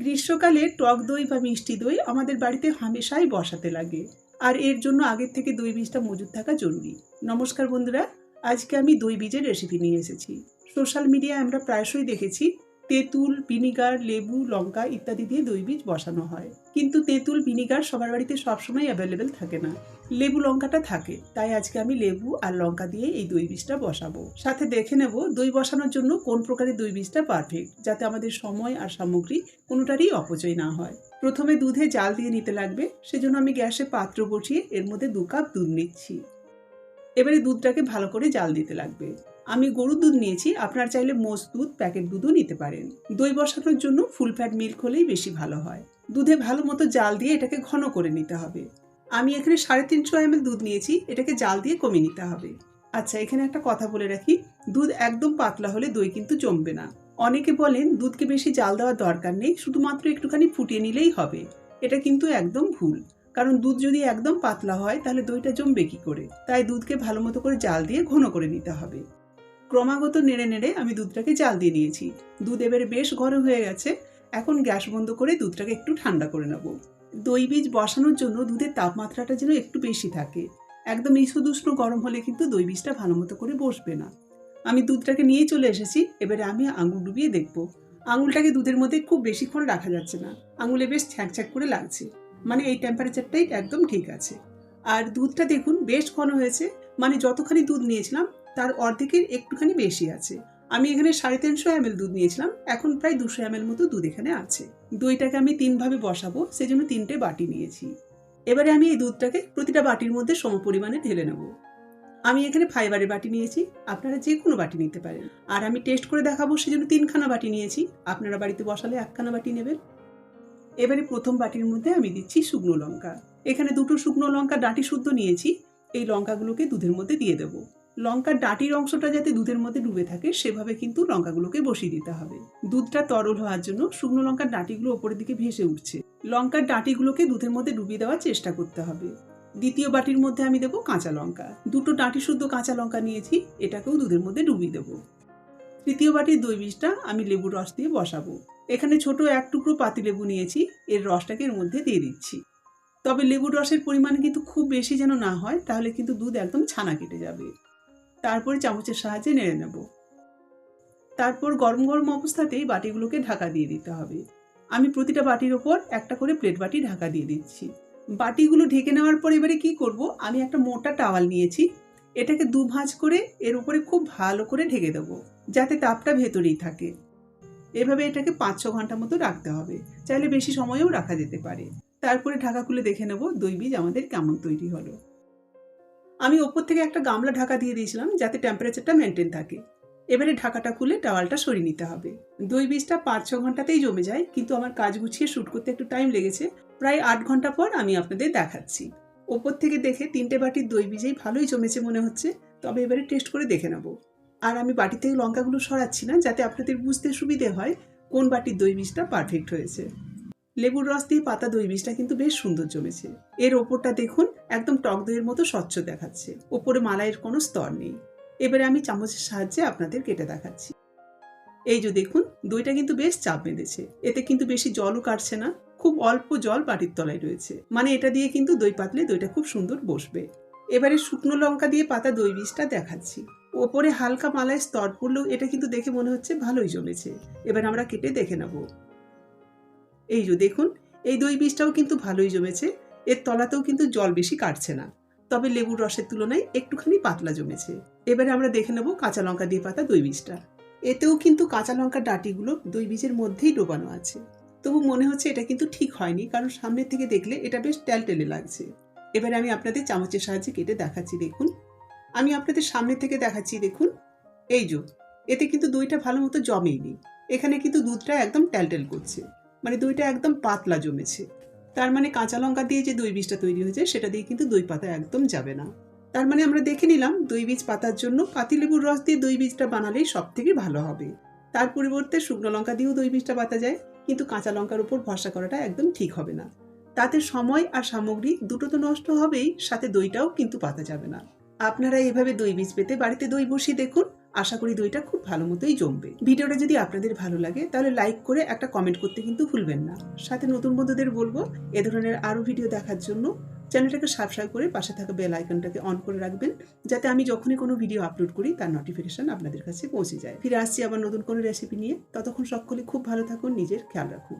গ্রীষ্মকালে টক দই বা মিষ্টি দই আমাদের বাড়িতে হামেশাই বসাতে লাগে। আর এর জন্য আগের থেকে দই বীজটা মজুদ থাকা জরুরি। নমস্কার বন্ধুরা, আজকে আমি দই বীজের রেসিপি নিয়ে এসেছি। সোশ্যাল মিডিয়ায় আমরা প্রায়শই দেখেছি তেঁতুল, ভিনিগার, লেবু, লঙ্কা ইত্যাদি দিয়ে দই বীজ বসানো হয়। কিন্তু তেঁতুল, ভিনিগার সবার বাড়িতে সবসময় অ্যাভেলেবেল থাকে না। লেবু, লঙ্কাটা থাকে। তাই আজকে আমি লেবু আর লঙ্কা দিয়ে এই দই বীজটা বসাবো। সাথে দেখে নেব দই বসানোর জন্য কোন প্রকারের দই বীজটা পারফেক্ট যাতে আমাদের সময় আর সামগ্রী কোনোটারই অপচয় না হয়। প্রথমে দুধে জাল দিয়ে নিতে লাগবে, সেজন্য আমি গ্যাসে পাত্র বসিয়ে এর মধ্যে দু কাপ দুধ নিচ্ছি। এবারে দুধটাকে ভালো করে জাল দিতে লাগবে। আমি গরুর দুধ নিয়েছি, আপনার চাইলে মোষ দুধ, প্যাকেট দুধও নিতে পারেন। দই বসানোর জন্য ফুল ফ্যাট মিল্ক হলেই বেশি ভালো হয়। দুধে ভালো মতো জাল দিয়ে এটাকে ঘন করে নিতে হবে। আমি এখানে সাড়ে তিনশো এম দুধ নিয়েছি, এটাকে জাল দিয়ে কমিয়ে নিতে হবে। আচ্ছা এখানে একটা কথা বলে রাখি, দুধ একদম পাতলা হলে দই কিন্তু জমবে না। অনেকে বলেন দুধকে বেশি জাল দেওয়ার দরকার নেই, শুধুমাত্র একটুখানি ফুটিয়ে নিলেই হবে। এটা কিন্তু একদম ভুল, কারণ দুধ যদি একদম পাতলা হয়, তাহলে দইটা জমবে কি করে? তাই দুধকে ভালো মতো করে জাল দিয়ে ঘন করে নিতে হবে। ক্রমাগত নেড়ে নেড়ে আমি দুধটাকে জাল দিয়ে নিয়েছি। দুধ এবারে বেশ গরম হয়ে গেছে। এখন গ্যাস বন্ধ করে দুধটাকে একটু ঠান্ডা করে নেব। দই বীজ বসানোর জন্য দুধের তাপমাত্রাটা যেন একটু বেশি থাকে। একদম ইসুদুষ্ণ গরম হলে কিন্তু দই বীজটা ভালো মতো করে বসবে না। আমি দুধটাকে নিয়ে চলে এসেছি। এবারে আমি আঙুল ডুবিয়ে দেখব। আঙুলটাকে দুধের মধ্যে খুব বেশিক্ষণ রাখা যাচ্ছে না। আঙুলে বেশ ছ্যাঁক ছ্যাঁক করে লাগছে। মানে এই টেম্পারেচারটাই একদম ঠিক আছে। আর দুধটা দেখুন বেশ ঘন হয়েছে। মানে যতখানি দুধ নিয়েছিলাম তার অর্ধেকের একটুখানি বেশি আছে। আমি এখানে সাড়ে তিনশো এম দুধ নিয়েছিলাম, এখন প্রায় দুশো এম মতো দুধ এখানে আছে। দইটাকে আমি তিনভাবে বসাবো, সেজন্য তিনটে বাটি নিয়েছি। এবারে আমি এই দুধটাকে প্রতিটা বাটির মধ্যে সম পরিমাণে ঢেলে নেব। আমি এখানে ফাইবারের বাটি নিয়েছি, আপনারা যে কোনো বাটি নিতে পারেন। আর আমি টেস্ট করে দেখাবো, সেজন্য তিনখানা বাটি নিয়েছি। আপনারা বাড়িতে বসালে একখানা বাটি নেবেন। এবারে প্রথম বাটির মধ্যে আমি দিচ্ছি শুকনো লঙ্কা। এখানে দুটো শুকনো লঙ্কা ডাঁটি শুদ্ধ নিয়েছি, এই লঙ্কাগুলোকে দুধের মধ্যে দিয়ে দেবো। লঙ্কার ডাটির অংশটা যাতে দুধের মধ্যে ডুবে থাকে, সেভাবে কিন্তু লঙ্কাগুলোকে বসিয়ে দিতে হবে। দুধটা তরল হওয়ার জন্য শুকনো লঙ্কার ডাঁটিগুলো ওপরের দিকে ভেসে উঠছে। লঙ্কার ডাঁটিগুলোকে দুধের মধ্যে ডুবিয়ে দেওয়ার চেষ্টা করতে হবে। দ্বিতীয় বাটির মধ্যে আমি দেবো কাঁচা লঙ্কা। দুটো ডাঁটি শুদ্ধ কাঁচা লঙ্কা নিয়েছি, এটাকেও দুধের মধ্যে ডুবিয়ে দেবো। তৃতীয় বাটির দই বীজটা আমি লেবুর রস দিয়ে বসাবো। এখানে ছোট এক টুকরো পাতিলেবু নিয়েছি, এর রসটাকে এর মধ্যে দিয়ে দিচ্ছি। তবে লেবুর রসের পরিমাণ কিন্তু খুব বেশি যেন না হয়, তাহলে কিন্তু দুধ একদম ছানা কেটে যাবে। তারপরে চামচের সাহায্যে নেড়ে নেব। তারপর গরম গরম অবস্থাতেই বাটিগুলোকে ঢাকা দিয়ে দিতে হবে। আমি প্রতিটা বাটির ওপর একটা করে প্লেট বাটি ঢাকা দিয়ে দিচ্ছি। বাটিগুলো ঢেকে নেওয়ার পর এবারে কি করব? আমি একটা মোটা টাওয়াল নিয়েছি। এটাকে দু ভাঁজ করে এর উপরে খুব ভালো করে ঢেকে দেবো, যাতে তাপটা ভেতরেই থাকে। এভাবে এটাকে পাঁচ ছ ঘণ্টা মতো রাখতে হবে। চাইলে বেশি সময়ও রাখা যেতে পারে। তারপরে ঢাকা খুলে দেখে নেব, দই বীজ আমাদের কেমন তৈরি হলো। আমি ওপর থেকে একটা গামলা ঢাকা দিয়ে দিয়েছিলাম যাতে টেম্পারেচারটা মেনটেন থাকে। এবারে ঢাকাটা খুলে টাওয়ালটা সরিয়ে নিতে হবে। দই বীজটা পাঁচ ছ ঘন্টাতেই জমে যায়, কিন্তু আমার কাজ গুছিয়ে শ্যুট করতে একটু টাইম লেগেছে। প্রায় আট ঘণ্টা পর আমি আপনাদের দেখাচ্ছি। ওপর থেকে দেখে তিনটে বাটির দই বীজেই ভালোই জমেছে মনে হচ্ছে, তবে এবারে টেস্ট করে দেখে নেব। আর আমি বাটি থেকে লঙ্কাগুলো সরাচ্ছি না, যাতে আপনাদের বুঝতে সুবিধে হয় কোন বাটির দই বীজটা পারফেক্ট হয়েছে। লেবুর রস দিয়ে পাতা দই বীজটা কিন্তু বেশ সুন্দর জমেছে। এর ওপরটা দেখুন, একদম টক দইয়ের মতো স্বচ্ছ দেখাচ্ছে। ওপরে মালাইয়ের কোনো স্তর নেই। এবারে আমি চামচের সাহায্যে আপনাদের কেটে দেখাচ্ছি। এই যে দেখুন, দইটা কিন্তু বেশ চাপ বেঁধেছে। এতে কিন্তু বেশি জলও কাটছে না, খুব অল্প জল বাটির তলায় রয়েছে। মানে এটা দিয়ে কিন্তু দই পাতলে দইটা খুব সুন্দর বসবে। এবারে শুকনো লঙ্কা দিয়ে পাতা দই বীজটা দেখাচ্ছি। ওপরে হালকা মালায় স্তর পড়লেও এটা কিন্তু দেখে মনে হচ্ছে ভালোই জমেছে। এবার আমরা কেটে দেখে নেব। এই যে দেখুন, এই দই বীজটাও কিন্তু ভালোই জমেছে। এর তলাতেও কিন্তু জল বেশি কাটছে না। তবে লেবুর রসের তুলনায় একটুখানি পাতলা জমেছে। এবারে আমরা দেখে নেব কাঁচা লঙ্কা দিয়ে পাতা দই বীজটা। এতেও কিন্তু কাঁচা লঙ্কার ডাটিগুলো দই বীজের মধ্যেই ডোবানো আছে। তবু মনে হচ্ছে এটা কিন্তু ঠিক হয়নি, কারণ সামনের থেকে দেখলে এটা বেশ টেলটেলে লাগছে। এবারে আমি আপনাদের চামচের সাহায্যে কেটে দেখাচ্ছি, দেখুন। আমি আপনাদের সামনে থেকে দেখাচ্ছি, দেখুন। এই যে, এতে কিন্তু দইটা ভালো মতো জমেইনি। এখানে কিন্তু দুধটা একদম টেলটেল করছে। মানে দইটা একদম পাতলা জমেছে। তার মানে কাঁচা লঙ্কা দিয়ে যে দই বীজটা তৈরি হয়েছে, সেটা দিয়ে কিন্তু দই পাতা একদম যাবে না। তার মানে আমরা দেখে নিলাম দই বীজ পাতার জন্য পাতিলেবুর রস দিয়ে দই বীজটা বানালেই সব থেকে ভালো হবে। তার পরিবর্তে শুকনো লঙ্কা দিয়েও দই বীজটা পাতা যায়, কিন্তু কাঁচা লঙ্কার উপর ভরসা করাটা একদম ঠিক হবে না। তাতে সময় আর সামগ্রী দুটো তো নষ্ট হবেই, সাথে দইটাও কিন্তু পাতা যাবে না। আপনারা এভাবে দই বীজ পেতে বাড়িতে দই বসিয়ে দেখুন। আশা করি দইটা খুব ভালো মতোই জমবে। ভিডিওটা যদি আপনাদের ভালো লাগে, তাহলে লাইক করে একটা কমেন্ট করতে কিন্তু ভুলবেন না। সাথে নতুন বন্ধুদের বলব, এ ধরনের আরও ভিডিও দেখার জন্য চ্যানেলটাকে সাবস্ক্রাইব করে পাশে থাকা বেল আইকনটাকে অন করে রাখবেন, যাতে আমি যখনই কোনো ভিডিও আপলোড করি, তার নোটিফিকেশন আপনাদের কাছে পৌঁছে যায়। ফিরে আসছি আবার নতুন কোনো রেসিপি নিয়ে। ততক্ষণ সকলে খুব ভালো থাকুন, নিজের খেয়াল রাখুন।